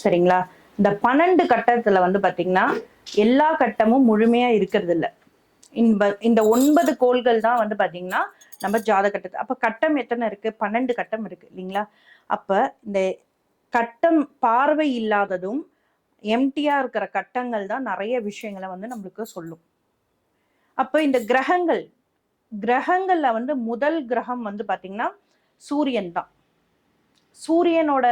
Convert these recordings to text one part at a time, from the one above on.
சரிங்களா? இந்த பன்னெண்டு கட்டத்துல வந்து பாத்தீங்கன்னா எல்லா கட்டமும் முழுமையா இருக்கிறது இல்ல இந்த இந்த ஒன்பது கோள்கள் தான் வந்து பாத்தீங்கன்னா நம்ம ஜாத கட்டத்து அப்ப கட்டம் எத்தனை இருக்கு? பன்னெண்டு கட்டம் இருக்கு இல்லைங்களா? அப்ப இந்த கட்டம் பார்வை இல்லாததும் எம்டியா இருக்கிற கட்டங்கள் தான் நிறைய விஷயங்களை வந்து நம்மளுக்கு சொல்லும். அப்போ இந்த கிரகங்கள் கிரகங்கள்ல வந்து முதல் கிரகம் வந்து பாத்தீங்கன்னா சூரியன் தான். சூரியனோட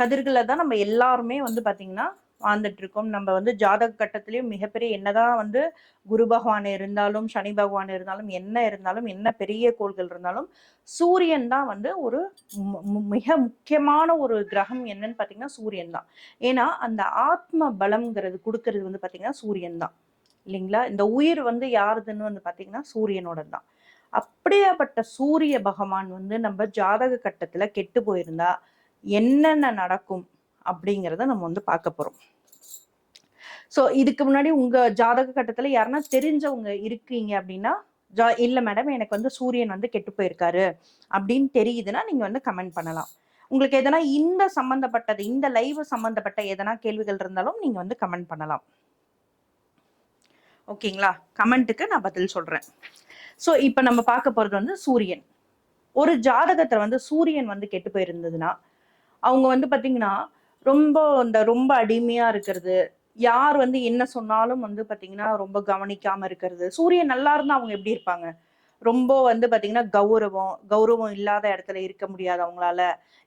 கதிர்களை தான் நம்ம எல்லாருமே வந்து பார்த்திங்கன்னா வாழ்ந்துட்டு இருக்கோம் நம்ம வந்து ஜாதக கட்டத்திலையும் மிகப்பெரிய என்னதான் வந்து குரு பகவான் இருந்தாலும் சனி பகவான் இருந்தாலும் என்ன இருந்தாலும் என்ன பெரிய கோள்கள் இருந்தாலும் சூரியன் தான் வந்து ஒரு மிக முக்கியமான ஒரு கிரகம் என்னன்னு பார்த்தீங்கன்னா சூரியன் தான். ஏன்னா அந்த ஆத்ம பலம்ங்கிறது கொடுக்கறது வந்து பார்த்தீங்கன்னா சூரியன் தான். இல்லைங்களா? இந்த உயிர் வந்து யாருதுன்னு வந்து பார்த்தீங்கன்னா சூரியனோட தான். அப்படியாப்பட்ட சூரிய பகவான் வந்து நம்ம ஜாதக கட்டத்தில் கெட்டு போயிருந்தா என்னென்ன நடக்கும் அப்படிங்கிறத நம்ம வந்து பார்க்க போறோம். ஸோ இதுக்கு முன்னாடி உங்க ஜாதக கட்டத்துல யாருன்னா தெரிஞ்சவங்க இருக்கீங்க அப்படின்னா ஜா இல்லை மேடம் எனக்கு வந்து சூரியன் வந்து கெட்டு போயிருக்காரு அப்படின்னு தெரியுதுன்னா நீங்க வந்து கமெண்ட் பண்ணலாம். உங்களுக்கு எதனா இந்த சம்பந்தப்பட்டது இந்த லைவ் சம்பந்தப்பட்ட எதனா கேள்விகள் இருந்தாலும் நீங்க வந்து கமெண்ட் பண்ணலாம். ஓகேங்களா? கமெண்ட்டுக்கு நான் பதில் சொல்றேன். ஸோ இப்போ நம்ம பார்க்க போறது வந்து சூரியன். ஒரு ஜாதகத்துல வந்து சூரியன் வந்து கெட்டு போயிருந்ததுன்னா அவங்க வந்து பார்த்தீங்கன்னா ரொம்ப இந்த ரொம்ப அடிமையாக இருக்கிறது. யார் வந்து என்ன சொன்னாலும் வந்து பார்த்தீங்கன்னா ரொம்ப கவனிக்காமல் இருக்கிறது. சூரியன் நல்லா இருந்தால் அவங்க எப்படி இருப்பாங்க? ரொம்ப வந்து பார்த்தீங்கன்னா கௌரவம் கௌரவம் இல்லாத இடத்துல இருக்க முடியாது அவங்களால.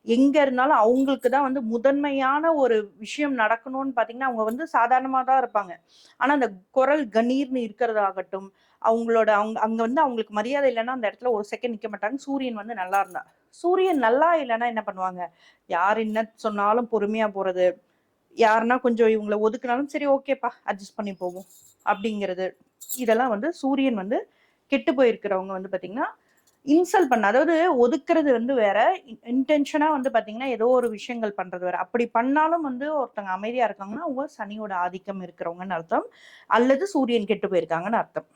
எங்க இருந்தாலும் அவங்களுக்கு தான் வந்து முதன்மையான ஒரு விஷயம் நடக்கணும்னு பார்த்தீங்கன்னா அவங்க வந்து சாதாரணமாக தான் இருப்பாங்க. ஆனால் அந்த குரல் கணீர்னு இருக்கிறதாகட்டும் அவங்களோட அவங்க அங்கே வந்து அவங்களுக்கு மரியாதை இல்லைன்னா அந்த இடத்துல ஒரு செகண்ட் நிற்க மாட்டாங்க. சூரியன் வந்து நல்லா இருந்தா. சூரியன் நல்லா இல்லைன்னா என்ன பண்ணுவாங்க? யார் என்ன சொன்னாலும் பொறுமையா போறது. யாருன்னா கொஞ்சம் இவங்களை ஒதுக்குனாலும் சரி ஓகேப்பா அட்ஜஸ்ட் பண்ணி போவோம். அப்படிங்கிறது. இதெல்லாம் வந்து சூரியன் வந்து கெட்டு போயிருக்கிறவங்க வந்து பார்த்தீங்கன்னா இன்சல்ட் பண்ண அதாவது ஒதுக்குறது வந்து வேற இன்டென்ஷனா வந்து பாத்தீங்கன்னா ஏதோ ஒரு விஷயங்கள் பண்றது வேற. அப்படி பண்ணாலும் வந்து ஒருத்தங்க அமைதியா இருக்காங்கன்னா அவங்க சனியோட ஆதிக்கம் இருக்கிறவங்கன்னு அர்த்தம். அல்லது சூரியன் கெட்டு போயிருக்காங்கன்னு அர்த்தம்.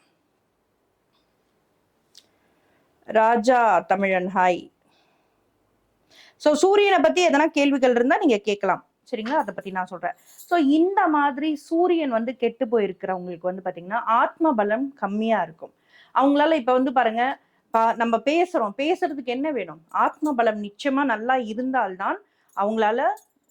ராஜா தமிழன் ஹாய் ஸோ சூரியனை பத்தி எதனா கேள்விகள் இருந்தா நீங்க கேட்கலாம். சரிங்களா? அதை பத்தி நான் சொல்றேன். ஸோ இந்த மாதிரி சூரியன் வந்து கெட்டு போயிருக்கிறவங்களுக்கு வந்து பாத்தீங்கன்னா ஆத்ம பலம் கம்மியா இருக்கும். அவங்களால இப்ப வந்து பாருங்க பா- நம்ம பேசுறோம். பேசுறதுக்கு என்ன வேணும்? ஆத்ம பலம் நிச்சயமா நல்லா இருந்தால்தான் அவங்களால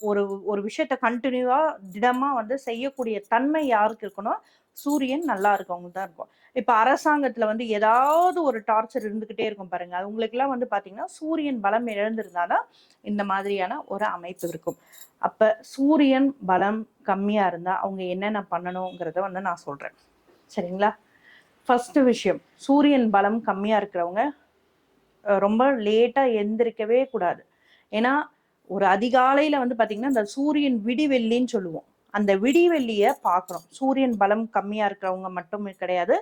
ஒரு ஒரு விஷயத்த கண்டினியூவா திடமா வந்து செய்யக்கூடிய தன்மை யாருக்கு இருக்கணும்? சூரியன் நல்லா இருக்கவங்க தான் இருக்கும். இப்ப அரசாங்கத்துல வந்து ஏதாவது ஒரு டார்ச்சர் இருந்துகிட்டே இருக்கும் பாருங்க. அது உங்களுக்கு எல்லாம் வந்து பாத்தீங்கன்னா சூரியன் பலம் இழந்திருந்தாதான் இந்த மாதிரியான ஒரு அமைப்பு இருக்கும். அப்ப சூரியன் பலம் கம்மியா இருந்தா அவங்க என்னென்ன பண்ணணுங்கிறத வந்து நான் சொல்றேன். சரிங்களா? ஃபர்ஸ்ட் விஷயம் சூரியன் பலம் கம்மியா இருக்கிறவங்க ரொம்ப லேட்டா எந்திரிக்கவே கூடாது. ஏன்னா ஒரு அதிகாலையில வந்து பாத்தீங்கன்னா இந்த சூரியன் விடிவெள்ளின்னு சொல்லுவோம். அந்த விடிவெள்ளியை பார்க்கணும் சூரியன் பலம் கம்மியாக இருக்கிறவங்க மட்டும் கிடையாது.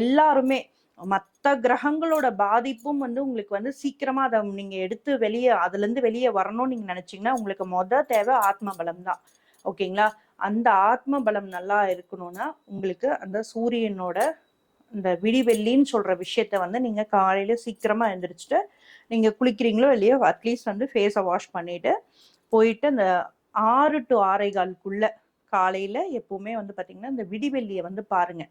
எல்லாருமே மற்ற கிரகங்களோட பாதிப்பும் வந்து உங்களுக்கு வந்து சீக்கிரமா அதை நீங்க எடுத்து வெளியே அதுல இருந்து வெளியே வரணும்னு நீங்க நினைச்சீங்கன்னா உங்களுக்கு மொத தேவை ஆத்ம பலம் தான். ஓகேங்களா? அந்த ஆத்ம பலம் நல்லா இருக்கணும்னா உங்களுக்கு அந்த சூரியனோட இந்த விடிவெள்ளின்னு சொல்ற விஷயத்த வந்து நீங்க காலையில சீக்கிரமா எழுந்திரிச்சிட்டு நீங்க குளிக்கிறீங்களோ இல்லையோ அட்லீஸ்ட் வந்து ஃபேஸை வாஷ் பண்ணிட்டு போயிட்டு அந்த ஆறு டு ஆரை காலுக்குள்ள காலையில் எப்பவுமே வந்து பார்த்தீங்கன்னா இந்த விடிவெள்ளியை வந்து பாருங்க.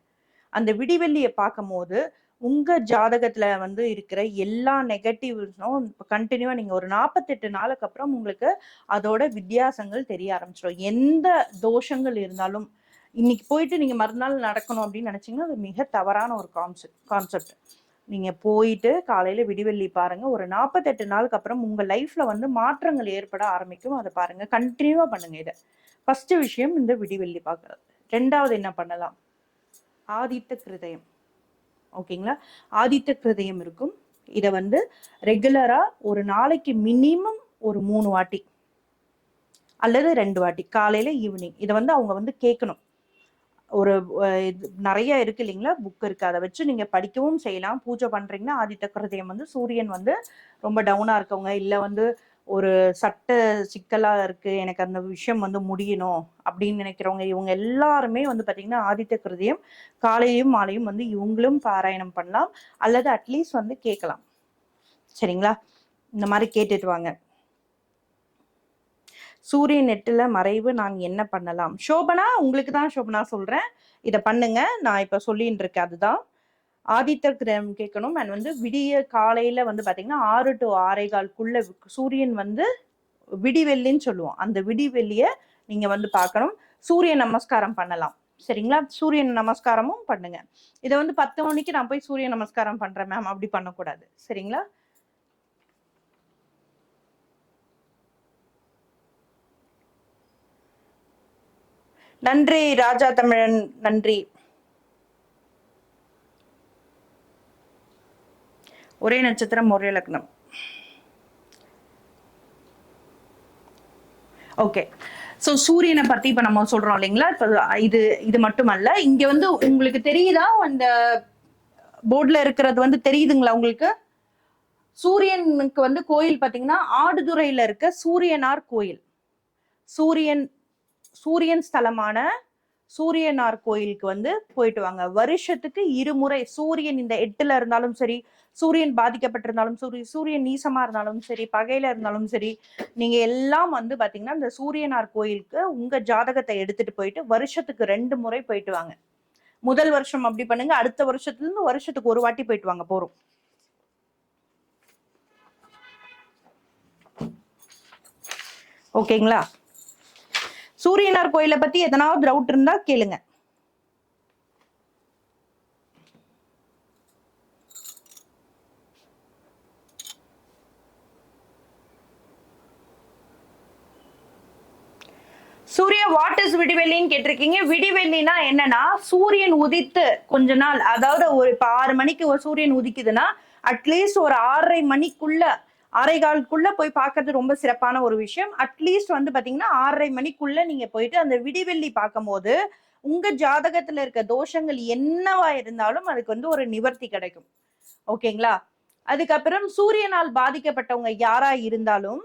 அந்த விடிவெள்ளியை பார்க்கும்போது உங்க ஜாதகத்துல வந்து இருக்கிற எல்லா நெகட்டிவ்ஸும் கண்டினியூவா நீங்க ஒரு நாற்பத்தெட்டு நாளுக்கு அப்புறம் உங்களுக்கு அதோட வித்தியாசங்கள் தெரிய ஆரம்பிச்சிடும். எந்த தோஷங்கள் இருந்தாலும் இன்னைக்கு போயிட்டு நீங்க மறுநாள் நடக்கணும் அப்படின்னு நினைச்சீங்கன்னா அது மிக தவறான ஒரு கான்செப்ட் கான்செப்ட் நீங்க போயிட்டு காலையில விடிவெள்ளி பாருங்க. ஒரு நாற்பத்தெட்டு நாளுக்கு அப்புறம் உங்க லைஃப்ல வந்து மாற்றங்கள் ஏற்பட ஆரம்பிக்கும். அதை பாருங்க. கண்டினியூவா பண்ணுங்க இதை. ஃபர்ஸ்ட் விஷயம் இந்த விடிவெள்ளி பார்க்கறது. ரெண்டாவது என்ன பண்ணலாம்? ஆதித்த கிருதயம். ஓகேங்களா ஆதித்த கிருதயம் இருக்கும். இதை வந்து ரெகுலரா ஒரு நாளைக்கு மினிமம் ஒரு மூணு வாட்டி அல்லது ரெண்டு வாட்டி. காலையில ஈவினிங் இதை வந்து அவங்க வந்து கேட்கணும். ஒரு இது நிறைய இருக்கு இல்லைங்களா? புக் இருக்கு. அதை வச்சு நீங்க படிக்கவும் செய்யலாம். பூஜை பண்றீங்கன்னா ஆதித்த கிருதயம் வந்து சூரியன் வந்து ரொம்ப டவுனா இருக்கவங்க. இல்ல வந்து ஒரு சட்ட சிக்கலா இருக்கு. எனக்கு அந்த விஷயம் வந்து முடியணும் அப்படின்னு நினைக்கிறவங்க இவங்க எல்லாருமே வந்து பாத்தீங்கன்னா ஆதித்த கிருதயம் காலையும் மாலையும் வந்து இவங்களும் பாராயணம் பண்ணலாம். அல்லது அட்லீஸ்ட் வந்து கேட்கலாம். சரிங்களா? இந்த மாதிரி கேட்டுட்டு வாங்க. சூரியன் நெட்டில் மறைவு நான் என்ன பண்ணலாம்? சோபனா உங்களுக்கு தான் சோபனா சொல்கிறேன் இதை பண்ணுங்க. நான் இப்போ சொல்லின்னு இருக்கேன். அதுதான். ஆதித்தர் கிரகம் கேட்கணும். அண்ட் வந்து விடிய காலையில வந்து பாத்தீங்கன்னா ஆறு டு ஆறே சூரியன் வந்து விடிவெள்ளின்னு சொல்லுவோம். அந்த விடிவெள்ளிய நீங்க வந்து பார்க்கணும். சூரிய நமஸ்காரம் பண்ணலாம். சரிங்களா? சூரியன் நமஸ்காரமும் பண்ணுங்க. இதை வந்து பத்து மணிக்கு நான் போய் சூரிய நமஸ்காரம் பண்றேன் மேம் அப்படி பண்ணக்கூடாது. சரிங்களா? நன்றி ராஜா தமிழன் நன்றி. ஒரே நட்சத்திரம் ஒரே லக்னம். ஓகே. ஸோ சூரியனை பத்தி இப்ப நம்ம சொல்றோம் இல்லைங்களா? இப்போ இது இது மட்டுமல்ல. இங்க வந்து உங்களுக்கு தெரியுதா? அந்த போர்டில் இருக்கிறது வந்து தெரியுதுங்களா உங்களுக்கு? சூரியனுக்கு வந்து கோயில் பார்த்தீங்கன்னா ஆடுதுறையில இருக்க சூரியனார் கோயில். சூரியன் சூரியன் ஸ்தலமான சூரியனார் கோயிலுக்கு வந்து போயிட்டு வாங்க. வருஷத்துக்கு இருமுறை சூரியன் இந்த எட்டுல இருந்தாலும் சரி சூரியன் பாதிக்கப்பட்டிருந்தாலும் சரி சூரியன் நீசமா இருந்தாலும் சரி பகையில இருந்தாலும் சரி நீங்க எல்லாம் வந்து பாத்தீங்கன்னா இந்த சூரியனார் கோயிலுக்கு உங்க ஜாதகத்தை எடுத்துட்டு போயிட்டு வருஷத்துக்கு ரெண்டு முறை போயிட்டு வாங்க. முதல் வருஷம் அப்படி பண்ணுங்க அடுத்த வருஷத்துல இருந்து வருஷத்துக்கு ஒரு வாட்டி போயிட்டு வாங்க போறோம். ஓகேங்களா? சூரியனார் கோயிலை பத்தி எதனாவது டவுட் இருந்தா கேளுங்க. சூரிய வாட் இஸ் விடிவெள்ளின்னு கேட்டிருக்கீங்க. விடிவெள்ளினா என்னன்னா சூரியன் உதித்து கொஞ்ச நாள் அதாவது ஒரு இப்ப ஆறு மணிக்கு ஒரு சூரியன் உதிக்குதுன்னா அட்லீஸ்ட் ஒரு ஆறரை மணிக்குள்ள ஆறரை காலுக்குள்ள போய் பார்க்கறது ரொம்ப சிறப்பான ஒரு விஷயம். அட்லீஸ்ட் வந்து பாத்தீங்கன்னா ஆறரை மணிக்குள்ள நீங்க போயிட்டு அந்த விடிவெள்ளி பார்க்கும்போது உங்க ஜாதகத்துல இருக்க தோஷங்கள் என்னவா இருந்தாலும் அதுக்கு வந்து ஒரு நிவர்த்தி கிடைக்கும். ஓகேங்களா? அதுக்கப்புறம் சூரியனால் பாதிக்கப்பட்டவங்க யாரா இருந்தாலும்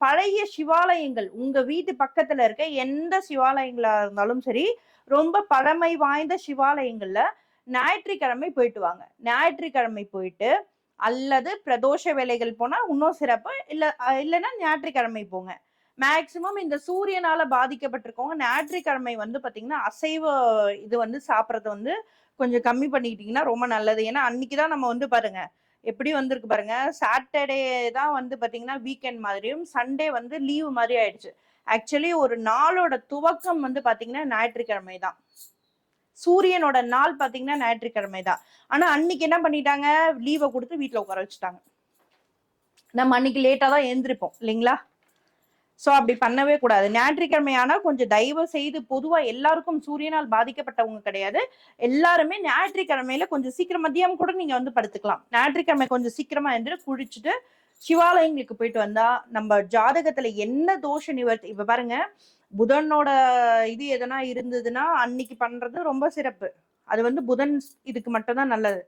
பழைய சிவாலயங்கள் உங்க வீட்டு பக்கத்துல இருக்க எந்த சிவாலயங்களா இருந்தாலும் சரி ரொம்ப பழமை வாய்ந்த சிவாலயங்கள்ல ஞாயிற்றுக்கிழமை போயிட்டு வாங்க. ஞாயிற்றுக்கிழமை போயிட்டு அல்லது பிரதோஷ வேலைகள் போனா இன்னும் சிறப்பு. இல்ல இல்லைன்னா ஞாயிற்றுக்கிழமை போங்க. மேக்சிமம் இந்த சூரியனால பாதிக்கப்பட்டிருக்கவங்க ஞாயிற்றுக்கிழமை வந்து பாத்தீங்கன்னா அசைவ இது வந்து சாப்பிட்றது வந்து கொஞ்சம் கம்மி பண்ணிக்கிட்டீங்கன்னா ரொம்ப நல்லது. ஏன்னா அன்னைக்குதான் நம்ம வந்து பாருங்க எப்படி வந்திருக்கு பாருங்க சாட்டர்டே தான் வந்து பாத்தீங்கன்னா வீக்கெண்ட் மாதிரியும் சண்டே வந்து லீவு மாதிரி ஆயிடுச்சு. ஆக்சுவலி ஒரு நாளோட துவக்கம் வந்து பாத்தீங்கன்னா ஞாயிற்றுக்கிழமை தான். சூரியனோட நாள் பாத்தீங்கன்னா ஞாயிற்றுக்கிழமை தான் ஆனா அன்னைக்கு என்ன பண்ணிட்டாங்க? லீவை கொடுத்து வீட்டுல உட்கார வச்சுட்டாங்க. நம்ம அன்னைக்கு லேட்டா தான் எழுந்திருப்போம் இல்லைங்களா? சோ அப்படி பண்ணவே கூடாது. ஞாயிற்றுக்கிழமை ஆனா கொஞ்சம் தயவு செய்து பொதுவா எல்லாருக்கும் சூரியனால் பாதிக்கப்பட்டவங்க கிடையாது. எல்லாருமே ஞாயிற்றுக்கிழமையில கொஞ்சம் சீக்கிரம் மதியம் கூட நீங்க வந்து படுத்துக்கலாம். ஞாயிற்றுக்கிழமை கொஞ்சம் சீக்கிரமா எழுந்திரு குளிச்சுட்டு சிவாலயங்களுக்கு போயிட்டு வந்தா நம்ம ஜாதகத்துல என்ன தோஷ நிவர்த்தி இப்ப பாருங்க புதனோட இது எதனா இருந்ததுன்னா அன்னைக்கு பண்றது ரொம்ப சிறப்பு. அது வந்து புதன் இதுக்கு மட்டும்தான் நல்லது.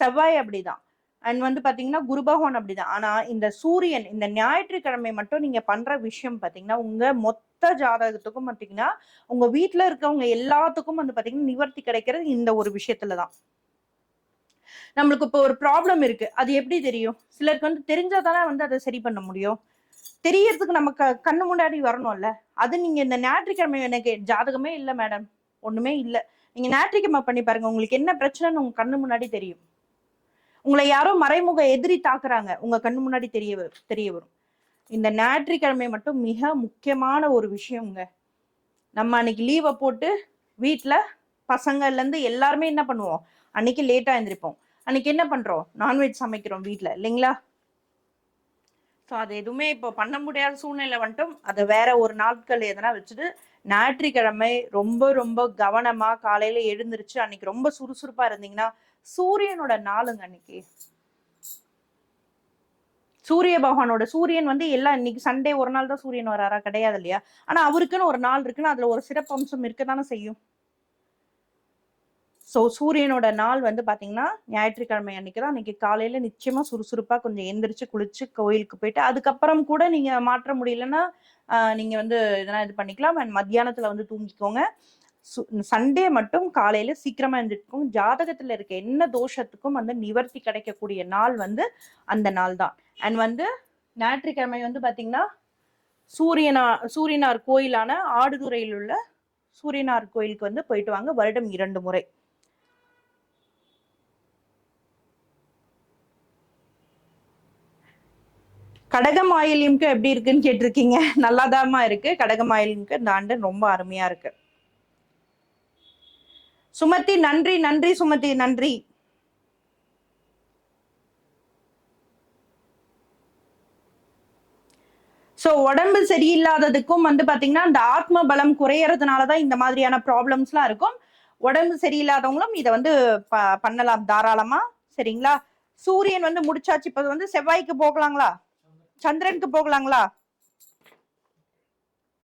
செவ்வாய் அப்படிதான். அண்ட் வந்து பாத்தீங்கன்னா குரு பகவான் அப்படிதான். ஆனா இந்த சூரியன் இந்த ஞாயிற்றுக்கிழமை மட்டும் நீங்க பண்ற விஷயம் பாத்தீங்கன்னா உங்க மொத்த ஜாதகத்துக்கும் பாத்தீங்கன்னா உங்க வீட்டுல இருக்கவங்க எல்லாத்துக்கும் வந்து பாத்தீங்கன்னா நிவர்த்தி கிடைக்கிறது இந்த ஒரு விஷயத்துலதான். நம்மளுக்கு இப்போ ஒரு ப்ராப்ளம் இருக்கு. அது எப்படி தெரியும்? சிலருக்கு வந்து தெரிஞ்சாதானே வந்து அதை சரி பண்ண முடியும். தெரியறதுக்கு நம்ம க கண்ணு முன்னாடி வரணும்ல. அது நீங்க இந்த ஞாயிற்றுக்கிழமை எனக்கு ஜாதகமே இல்லை மேடம் ஒண்ணுமே இல்லை. நீங்க ஞாயிற்றுக்கிழமை பண்ணி பாருங்க. உங்களுக்கு என்ன பிரச்சனைன்னு உங்க கண்ணு முன்னாடி தெரியும். உங்களை யாரோ மறைமுக எதிரி தாக்குறாங்க. உங்க கண்ணு முன்னாடி தெரிய தெரிய வரும். இந்த ஞாயிற்றுக்கிழமை மட்டும் மிக முக்கியமான ஒரு விஷயம்ங்க நம்ம அன்னைக்கு லீவை போட்டு வீட்ல பசங்கள்லேருந்து எல்லாருமே என்ன பண்ணுவோம்? அன்னைக்கு லேட்டா எழுந்திருப்போம் அன்னைக்கு என்ன பண்றோம்? நான்வெஜ் சமைக்கிறோம் வீட்ல. இல்லைங்களா? ஸோ அது எதுவுமே இப்போ பண்ண முடியாத சூழ்நிலை வந்துட்டும். அதை வேற ஒரு நாட்கள் எதனா வச்சுட்டு ஞாயிற்றுக்கிழமை ரொம்ப ரொம்ப கவனமா காலையில எழுந்திருச்சு அன்னைக்கு ரொம்ப சுறுசுறுப்பா இருந்தீங்கன்னா சூரியனோட நாளுங்க அன்னைக்கு. சூரிய பகவானோட சூரியன் வந்து எல்லாம் இன்னைக்கு சண்டே ஒரு நாள் தான் சூரியன் வராரா? கிடையாது இல்லையா? ஆனா அவருக்குன்னு ஒரு நாள் இருக்குன்னு அதுல ஒரு சிறப்பம்சம் இருக்கதானே செய்யும். ஸோ சூரியனோட நாள் வந்து பார்த்தீங்கன்னா ஞாயிற்றுக்கிழமை அன்னைக்கு தான் அன்னைக்கு காலையில் நிச்சயமாக சுறுசுறுப்பாக கொஞ்சம் எந்திரிச்சு குளிச்சு கோயிலுக்கு போயிட்டு அதுக்கப்புறம் கூட நீங்கள் மாற்ற முடியலன்னா நீங்கள் வந்து இதெல்லாம் இது பண்ணிக்கலாம். அண்ட் மத்தியானத்தில் வந்து தூங்கிக்கோங்க. சண்டே மட்டும் காலையில சீக்கிரமா எழுந்திருக்கும் ஜாதகத்துல இருக்க என்ன தோஷத்துக்கும் வந்து நிவர்த்தி கிடைக்கக்கூடிய நாள் வந்து அந்த நாள் தான் அண்ட் வந்து ஞாயிற்றுக்கிழமை வந்து பாத்தீங்கன்னா சூரியனா சூரியனார் கோயிலான ஆடுதுறையில் உள்ள சூரியனார் கோயிலுக்கு வந்து போயிட்டு வாங்க. வருடம் இரண்டு முறை. கடகம் ஆயிலியம்க்கு எப்படி இருக்குன்னு கேட்டிருக்கீங்க? நல்லாதாம்மா இருக்கு. கடகம் ஆயிலியம்க்கு இந்த ஆண்டு ரொம்ப அருமையா இருக்கு. சுமதி நன்றி நன்றி சுமதி நன்றி. ஸோ உடம்பு சரியில்லாததுக்கும் வந்து பார்த்தீங்கன்னா இந்த ஆத்ம பலம் குறையறதுனால தான் இந்த மாதிரியான ப்ராப்ளம்ஸ்லாம் இருக்கும். உடம்பு சரியில்லாதவங்களும் இதை வந்து ப பண்ணலாம் தாராளமாக சரிங்களா? சூரியன் வந்து முடிச்சாச்சு. இப்போ வந்து செவ்வாய்க்கு போகலாங்களா? சந்திரனுக்கு போகலாங்களா?